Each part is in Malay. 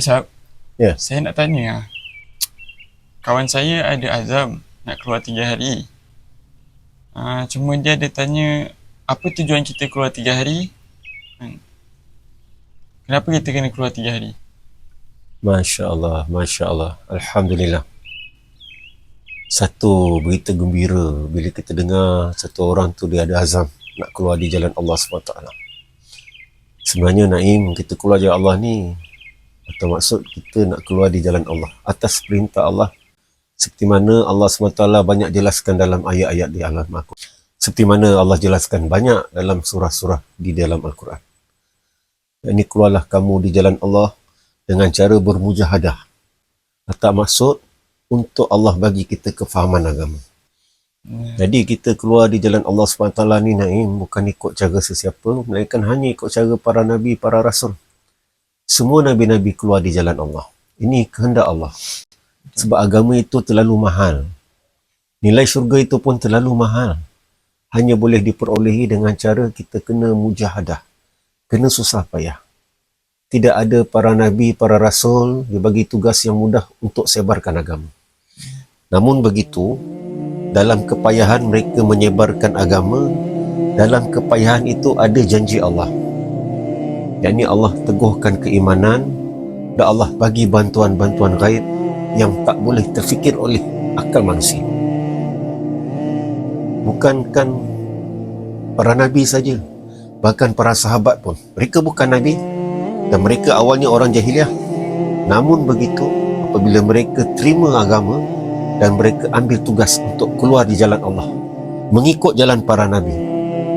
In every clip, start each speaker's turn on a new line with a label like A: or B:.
A: Sahab.
B: Ya.
A: Saya nak tanya. Kawan saya ada azam nak keluar tiga hari. Uh, cuma dia ada tanya apa tujuan kita keluar tiga hari? Hmm. Kenapa kita kena keluar tiga hari?
B: Masya Allah, Masya Allah. Alhamdulillah. Satu berita gembira bila kita dengar satu orang tu dia ada azam nak keluar di jalan Allah SWT. Sebenarnya Naim, kita keluar jalan Allah ni atau maksud kita nak keluar di jalan Allah atas perintah Allah seperti mana Allah SWT banyak jelaskan dalam ayat-ayat di alam Al-Quran. Seperti mana Allah jelaskan banyak dalam surah-surah di dalam Al-Quran. Ini keluarlah kamu di jalan Allah dengan cara bermujahadah. Atau maksud untuk Allah bagi kita kefahaman agama.
A: Hmm.
B: Jadi kita keluar di jalan Allah SWT ni Naim bukan ikut cara sesiapa melainkan hanya ikut cara para nabi, para rasul. Semua nabi-nabi keluar di jalan Allah. Ini kehendak Allah. Sebab agama itu terlalu mahal. Nilai syurga itu pun terlalu mahal. Hanya boleh diperolehi dengan cara kita kena mujahadah. Kena susah payah. Tidak ada para nabi, para rasul dibagi tugas yang mudah untuk sebarkan agama. Namun begitu, dalam kepayahan mereka menyebarkan agama, dalam kepayahan itu ada janji Allah. Yang ini Allah teguhkan keimanan dan Allah bagi bantuan-bantuan gaib yang tak boleh terfikir oleh akal manusia. Bukankan para nabi saja, bahkan para sahabat pun. Mereka bukan nabi dan mereka awalnya orang jahiliah. Namun begitu, apabila mereka terima agama dan mereka ambil tugas untuk keluar di jalan Allah, mengikut jalan para nabi.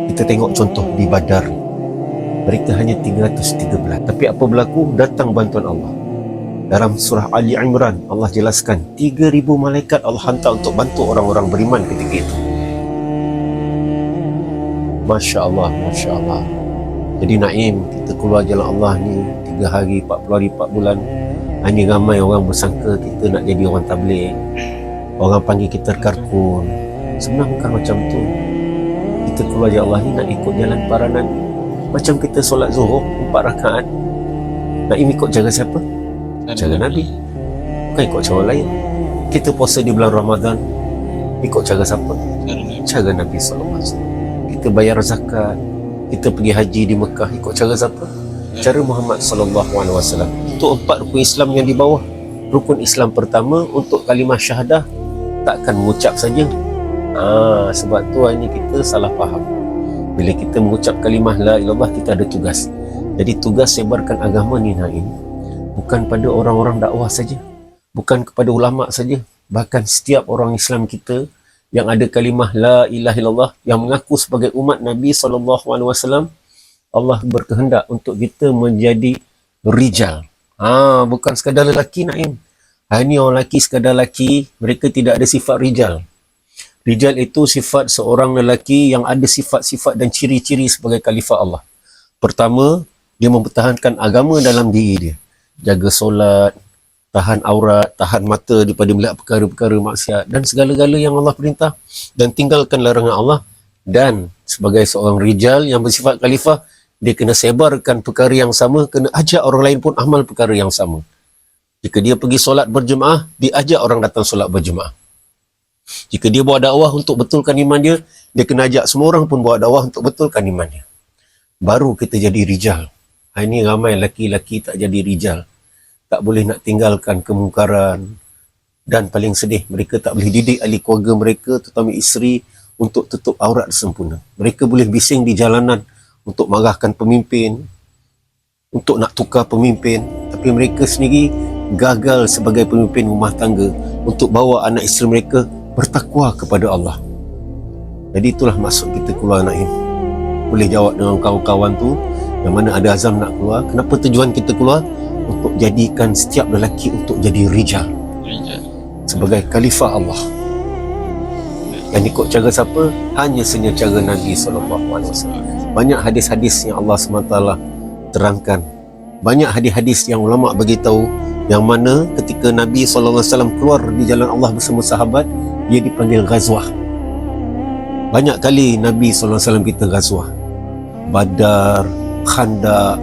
B: Kita tengok contoh di Badar. Mereka hanya 313. Tapi apa berlaku? Datang bantuan Allah. Dalam surah Ali Imran, Allah jelaskan 3,000 malaikat Allah hantar untuk bantu orang-orang beriman ketika itu. Masya Allah, Masya Allah. Jadi Naim, kita keluar jalan Allah ni 3 hari, 40 hari, 4 bulan. Hanya ramai orang bersangka kita nak jadi orang tabligh. Orang panggil kita karkun. Sebenarnya bukan macam tu. Kita keluar jalan Allah ni nak ikut jalan para Nabi. Macam kita solat zuhur, 4 rakaat. Naim ikut cara siapa? Cara Nabi. Bukan ikut cara lain. Kita puasa di bulan Ramadan. Ikut cara siapa?
A: Cara Nabi.
B: SAW. Kita bayar zakat, kita pergi haji di Mekah ikut cara siapa? Cara Muhammad SAW. Untuk empat rukun Islam yang di bawah. Rukun Islam pertama untuk kalimah syahadah takkan mengucap saja. Ah, sebab tu hanya kita salah faham. Bila kita mengucap kalimah la ilallah kita ada tugas. Jadi tugas sebarkan agama ni Naim bukan pada orang-orang dakwah saja. Bukan kepada ulama saja. Bahkan setiap orang Islam kita yang ada kalimah la ilaha illallah yang mengaku sebagai umat Nabi SAW Allah berkehendak untuk kita menjadi rijal. Ha, bukan sekadar lelaki Naim. Ha, ini orang lelaki sekadar lelaki, mereka tidak ada sifat rijal. Rijal itu sifat seorang lelaki yang ada sifat-sifat dan ciri-ciri sebagai khalifah Allah. Pertama, dia mempertahankan agama dalam diri dia. Jaga solat, tahan aurat, tahan mata daripada melihat perkara-perkara maksiat dan segala-gala yang Allah perintah dan tinggalkan larangan Allah dan sebagai seorang rijal yang bersifat khalifah dia kena sebarkan perkara yang sama kena ajak orang lain pun amal perkara yang sama jika dia pergi solat berjemaah dia ajak orang datang solat berjemaah jika dia buat dakwah untuk betulkan iman dia dia kena ajak semua orang pun buat dakwah untuk betulkan iman dia. Baru kita jadi rijal. Ha, ini ramai laki-laki tak jadi rijal. Tak boleh nak tinggalkan kemungkaran. Dan paling sedih mereka tak boleh didik ahli keluarga mereka terutama isteri untuk tutup aurat sempurna. Mereka boleh bising di jalanan untuk marahkan pemimpin untuk nak tukar pemimpin. Tapi mereka sendiri gagal sebagai pemimpin rumah tangga untuk bawa anak isteri mereka bertakwa kepada Allah jadi itulah maksud kita keluar Naim boleh jawab dengan kawan-kawan tu yang mana ada azam nak keluar kenapa tujuan kita keluar untuk jadikan setiap lelaki untuk jadi rijal sebagai khalifah Allah. Yang ikut cara siapa? Hanya senya cara Nabi SAW. Banyak hadis-hadis yang Allah SWT terangkan. Banyak hadis-hadis yang ulama bagi tahu yang mana ketika Nabi SAW keluar di jalan Allah bersama sahabat, dia dipanggil ghazwah. Banyak kali Nabi SAW kita ghazwah. Badar, Khandak,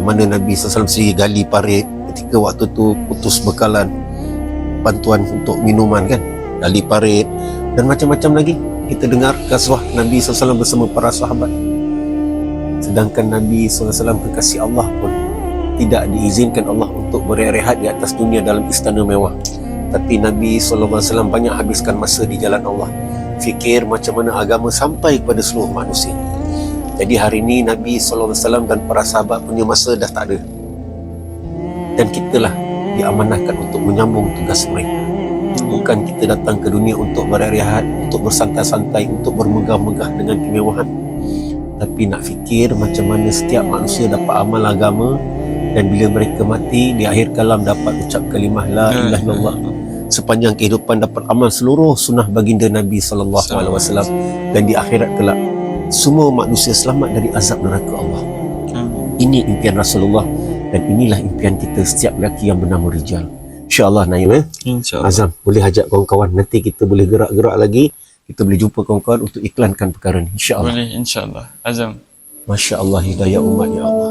B: yang mana Nabi SAW sendiri gali parit ketika waktu tu putus bekalan bantuan untuk minuman kan dari parit dan macam-macam lagi kita dengar kaswah Nabi SAW bersama para sahabat sedangkan Nabi SAW kekasih Allah pun tidak diizinkan Allah untuk berehat di atas dunia dalam istana mewah tapi Nabi SAW banyak habiskan masa di jalan Allah. Fikir macam mana agama sampai kepada seluruh manusia. Jadi hari ini Nabi SAW dan para sahabat punya masa dah tak ada. Dan kitalah diamanahkan untuk menyambung tugas mereka. Bukan kita datang ke dunia untuk berehat untuk bersantai-santai untuk bermegah-megah dengan kemewahan. Tapi nak fikir macam mana setiap manusia dapat amal agama dan bila mereka mati di akhir kalam dapat ucap kalimah la ilaha illallah sepanjang kehidupan dapat amal seluruh sunnah baginda Nabi sallallahu alaihi wasallam dan di akhirat kelak semua manusia selamat dari azab neraka Allah. Ini impian Rasulullah dan inilah impian kita setiap lelaki yang bernama Rijal. InsyaAllah Naim eh.
A: InsyaAllah.
B: Azam boleh ajak kawan-kawan nanti kita boleh gerak-gerak lagi kita boleh jumpa kawan-kawan untuk iklankan perkara ni insya-Allah.
A: Boleh insyaAllah. Azam.
B: Masya Allah hidayah umat ya Allah.